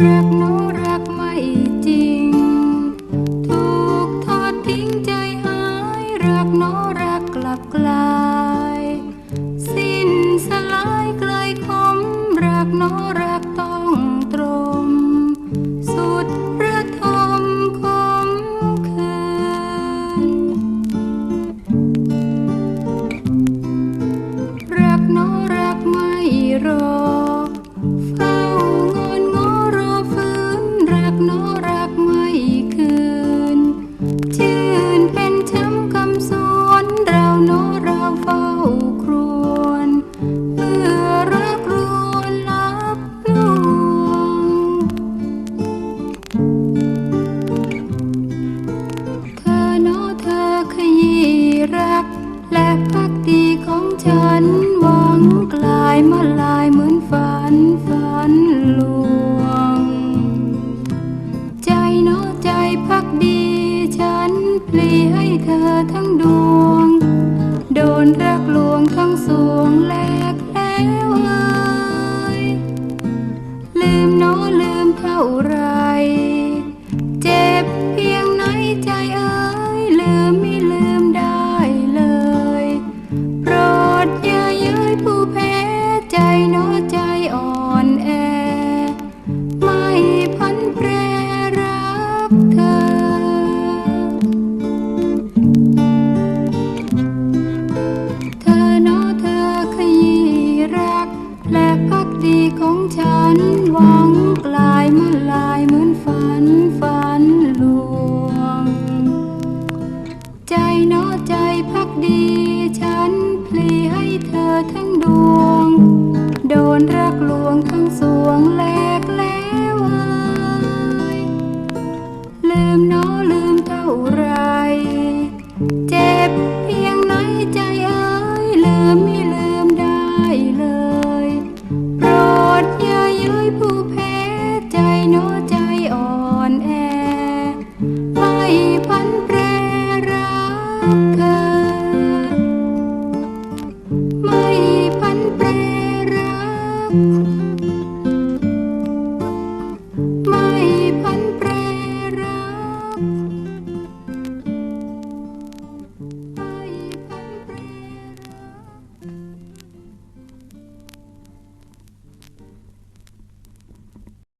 Mm-hmm. รัก และพักดีของฉัน หวังกลายมาลายเหมือนฝันฝันลวง ใจเนาะใจพักดี ฉันปลีให้เธอทั้งดวง โดนรักลวงทั้งสวงแลกแล้วเอ้ยลืมเนาะลืมเท่าไร vẫn vọng là